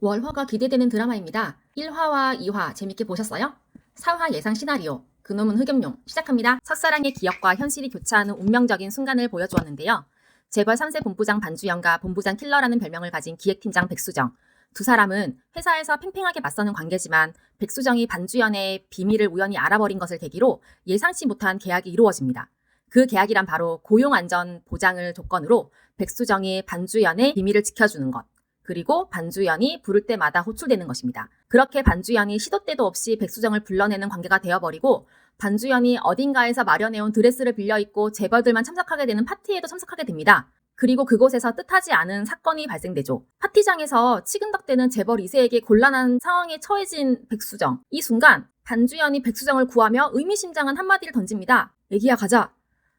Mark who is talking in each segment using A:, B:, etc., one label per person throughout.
A: 월화가 기대되는 드라마입니다. 1화와 2화 재밌게 보셨어요? 4화 예상 시나리오 그놈은 흑염룡 시작합니다. 첫사랑의 기억과 현실이 교차하는 운명적인 순간을 보여주었는데요. 재벌 3세 본부장 반주영과 본부장 킬러라는 별명을 가진 기획팀장 백수정 두 사람은 회사에서 팽팽하게 맞서는 관계지만 백수정이 반주연의 비밀을 우연히 알아버린 것을 계기로 예상치 못한 계약이 이루어집니다. 그 계약이란 바로 고용 안전 보장을 조건으로 백수정이 반주연의 비밀을 지켜주는 것. 그리고 반주연이 부를 때마다 호출되는 것입니다. 그렇게 반주연이 시도 때도 없이 백수정을 불러내는 관계가 되어버리고 반주연이 어딘가에서 마련해온 드레스를 빌려 입고 재벌들만 참석하게 되는 파티에도 참석하게 됩니다. 그리고 그곳에서 뜻하지 않은 사건이 발생되죠. 파티장에서 치근덕대는 재벌 2세에게 곤란한 상황에 처해진 백수정. 이 순간 반주연이 백수정을 구하며 의미심장한 한마디를 던집니다. 애기야 가자.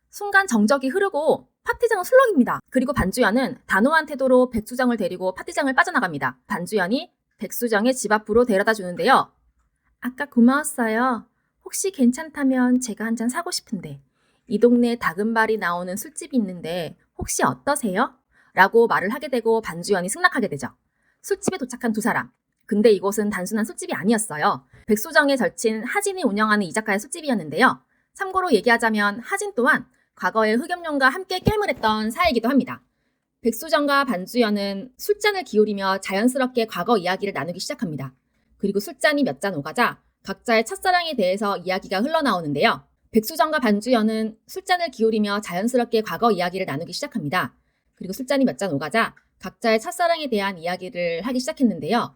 A: 순간 정적이 흐르고 파티장은 술렁입니다. 그리고 반주연은 단호한 태도로 백수정을 데리고 파티장을 빠져나갑니다. 반주연이 백수정의 집 앞으로 데려다 주는데요. 아까 고마웠어요. 혹시 괜찮다면 제가 한 잔 사고 싶은데 이 동네에 다금발이 나오는 술집이 있는데 혹시 어떠세요? 라고 말을 하게 되고 반주연이 승낙하게 되죠. 술집에 도착한 두 사람. 근데 이곳은 단순한 술집이 아니었어요. 백수정의 절친 하진이 운영하는 이자카야 술집이었는데요. 참고로 얘기하자면 하진 또한 과거에 흑염룡과 함께 게임을 했던 사이이기도 합니다. 백수정과 반주연은 술잔을 기울이며 자연스럽게 과거 이야기를 나누기 시작합니다. 그리고 술잔이 몇 잔 오가자 각자의 첫사랑에 대해서 이야기가 흘러나오는데요. 백수정과 반주연은 술잔을 기울이며 자연스럽게 과거 이야기를 나누기 시작합니다. 그리고 술잔이 몇 잔 오가자 각자의 첫사랑에 대한 이야기를 하기 시작했는데요.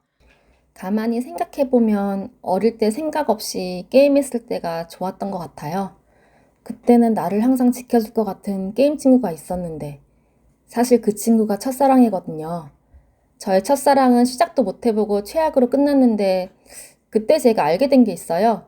A: 가만히 생각해보면 어릴 때 생각 없이 게임했을 때가 좋았던 것 같아요. 그때는 나를 항상 지켜줄 것 같은 게임 친구가 있었는데, 사실 그 친구가 첫사랑이거든요. 저의 첫사랑은 시작도 못 해보고 최악으로 끝났는데, 그때 제가 알게 된 게 있어요.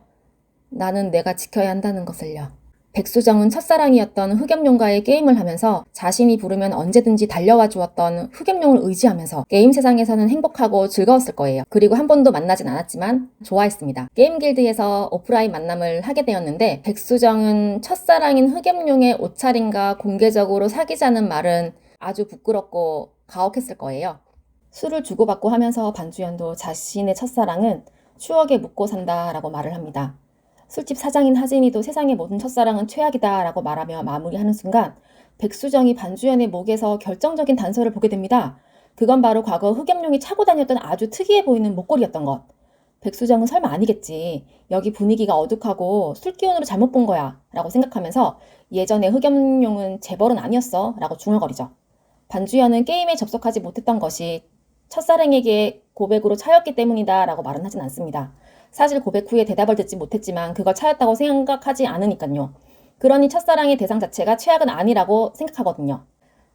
A: 나는 내가 지켜야 한다는 것을요. 백수정은 첫사랑이었던 흑염룡과의 게임을 하면서 자신이 부르면 언제든지 달려와 주었던 흑염룡을 의지하면서 게임 세상에서는 행복하고 즐거웠을 거예요. 그리고 한 번도 만나진 않았지만 좋아했습니다. 게임 길드에서 오프라인 만남을 하게 되었는데 백수정은 첫사랑인 흑염룡의 옷차림과 공개적으로 사귀자는 말은 아주 부끄럽고 가혹했을 거예요. 술을 주고받고 하면서 반주연도 자신의 첫사랑은 추억에 묻고 산다라고 말을 합니다. 술집 사장인 하진이도 세상의 모든 첫사랑은 최악이다 라고 말하며 마무리하는 순간 백수정이 반주연의 목에서 결정적인 단서를 보게 됩니다. 그건 바로 과거 흑염룡이 차고 다녔던 아주 특이해 보이는 목걸이였던 것. 백수정은 설마 아니겠지. 여기 분위기가 어둑하고 술 기운으로 잘못 본 거야. 라고 생각하면서 예전에 흑염룡은 재벌은 아니었어. 라고 중얼거리죠. 반주연은 게임에 접속하지 못했던 것이 첫사랑에게 고백으로 차였기 때문이다. 라고 말은 하진 않습니다. 사실 고백 후에 대답을 듣지 못했지만 그걸 차였다고 생각하지 않으니까요. 그러니 첫사랑의 대상 자체가 최악은 아니라고 생각하거든요.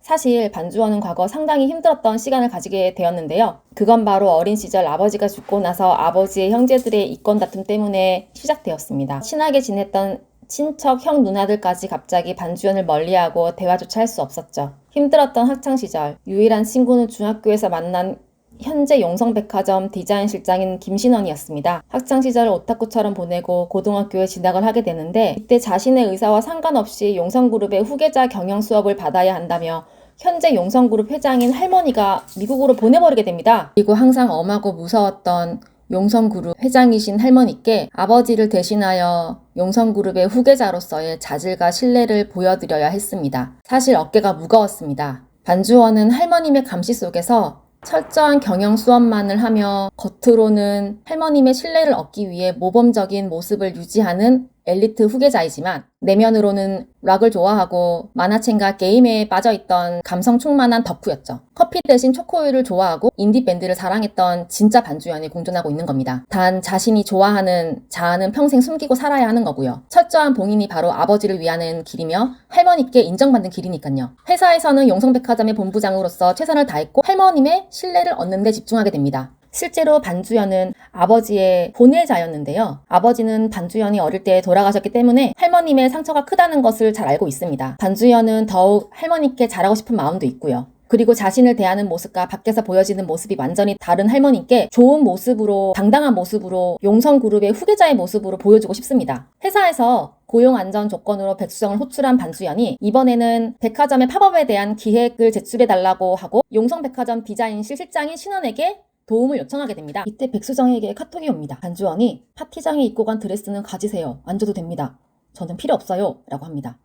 A: 사실 반주원은 과거 상당히 힘들었던 시간을 가지게 되었는데요. 그건 바로 어린 시절 아버지가 죽고 나서 아버지의 형제들의 이권 다툼 때문에 시작되었습니다. 친하게 지냈던 친척 형 누나들까지 갑자기 반주연을 멀리하고 대화조차 할 수 없었죠. 힘들었던 학창 시절 유일한 친구는 중학교에서 만난 현재 용성백화점 디자인 실장인 김신원이었습니다. 학창시절을 오타쿠처럼 보내고 고등학교에 진학을 하게 되는데 이때 자신의 의사와 상관없이 용성그룹의 후계자 경영 수업을 받아야 한다며 현재 용성그룹 회장인 할머니가 미국으로 보내버리게 됩니다. 그리고 항상 엄하고 무서웠던 용성그룹 회장이신 할머니께 아버지를 대신하여 용성그룹의 후계자로서의 자질과 신뢰를 보여드려야 했습니다. 사실 어깨가 무거웠습니다. 반주원은 할머님의 감시 속에서 철저한 경영 수업만을 하며 겉으로는 할머님의 신뢰를 얻기 위해 모범적인 모습을 유지하는 엘리트 후계자이지만 내면으로는 락을 좋아하고 만화책과 게임에 빠져있던 감성 충만한 덕후였죠. 커피 대신 초코우유를 좋아하고 인디밴드를 사랑했던 진짜 반주연이 공존하고 있는 겁니다. 단 자신이 좋아하는 자아는 평생 숨기고 살아야 하는 거고요. 철저한 봉인이 바로 아버지를 위하는 길이며 할머니께 인정받는 길이니까요. 회사에서는 용성백화점의 본부장으로서 최선을 다했고 할머님의 신뢰를 얻는 데 집중하게 됩니다. 실제로 반주연은 아버지의 보내자였는데요. 아버지는 반주연이 어릴 때 돌아가셨기 때문에 할머님의 상처가 크다는 것을 잘 알고 있습니다. 반주연은 더욱 할머니께 잘하고 싶은 마음도 있고요. 그리고 자신을 대하는 모습과 밖에서 보여지는 모습이 완전히 다른 할머니께 좋은 모습으로 당당한 모습으로 용성 그룹의 후계자의 모습으로 보여주고 싶습니다. 회사에서 고용 안전 조건으로 백수정을 호출한 반수연이 이번에는 백화점의 팝업에 대한 기획을 제출해 달라고 하고 용성 백화점 디자인실 실장인 신원에게 도움을 요청하게 됩니다. 이때 백수정에게 카톡이 옵니다. 반주원이 파티장에 입고 간 드레스는 가지세요. 안 줘도 됩니다. 저는 필요 없어요. 라고 합니다.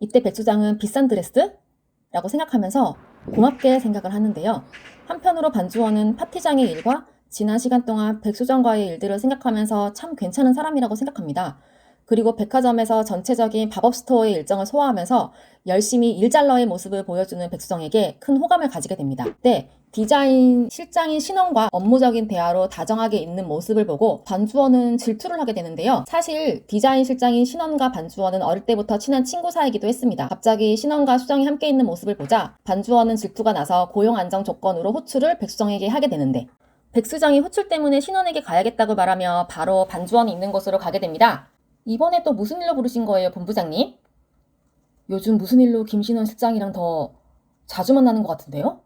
A: 이때 백수장은 비싼 드레스? 라고 생각하면서 고맙게 생각을 하는데요. 한편으로 반주원은 파티장의 일과 지난 시간 동안 백수정과의 일들을 생각하면서 참 괜찮은 사람이라고 생각합니다. 그리고 백화점에서 전체적인 밥업 스토어의 일정을 소화하면서 열심히 일잘러의 모습을 보여주는 백수정에게 큰 호감을 가지게 됩니다. 때 디자인 실장인 신원과 업무적인 대화로 다정하게 있는 모습을 보고 반주원은 질투를 하게 되는데요. 사실 디자인 실장인 신원과 반주원은 어릴 때부터 친한 친구 사이기도 했습니다. 갑자기 신원과 수정이 함께 있는 모습을 보자 반주원은 질투가 나서 고용 안정 조건으로 호출을 백수정에게 하게 되는데 백수정이 호출 때문에 신원에게 가야겠다고 말하며 바로 반주원이 있는 곳으로 가게 됩니다. 이번에 또 무슨 일로 부르신 거예요, 본부장님? 요즘 무슨 일로 김신원 실장이랑 더 자주 만나는 것 같은데요?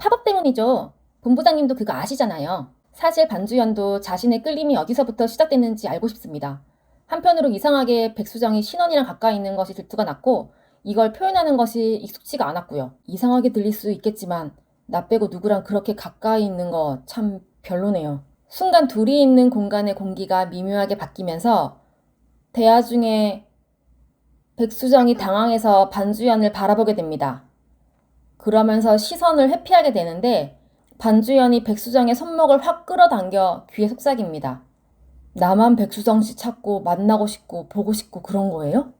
A: 팝업 때문이죠. 본부장님도 그거 아시잖아요. 사실 반주연도 자신의 끌림이 어디서부터 시작됐는지 알고 싶습니다. 한편으로 이상하게 백수정이 신원이랑 가까이 있는 것이 질투가 났고 이걸 표현하는 것이 익숙치가 않았고요. 이상하게 들릴 수 있겠지만 나 빼고 누구랑 그렇게 가까이 있는 거 참 별로네요. 순간 둘이 있는 공간의 공기가 미묘하게 바뀌면서 대화 중에 백수정이 당황해서 반주연을 바라보게 됩니다. 그러면서 시선을 회피하게 되는데 반주연이 백수정의 손목을 확 끌어당겨 귀에 속삭입니다. 나만 백수정 씨 찾고 만나고 싶고 보고 싶고 그런 거예요?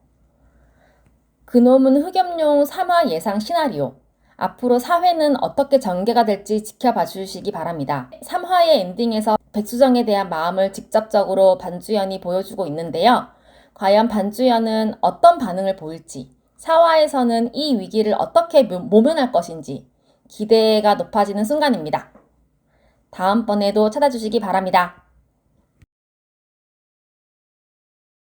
A: 그놈은 흑염룡 3화 예상 시나리오. 앞으로 사회는 어떻게 전개가 될지 지켜봐 주시기 바랍니다. 3화의 엔딩에서 백수정에 대한 마음을 직접적으로 반주연이 보여주고 있는데요. 과연 반주연은 어떤 반응을 보일지, 4화에서는 이 위기를 어떻게 모- 모면할 것인지 기대가 높아지는 순간입니다. 다음번에도 찾아주시기 바랍니다.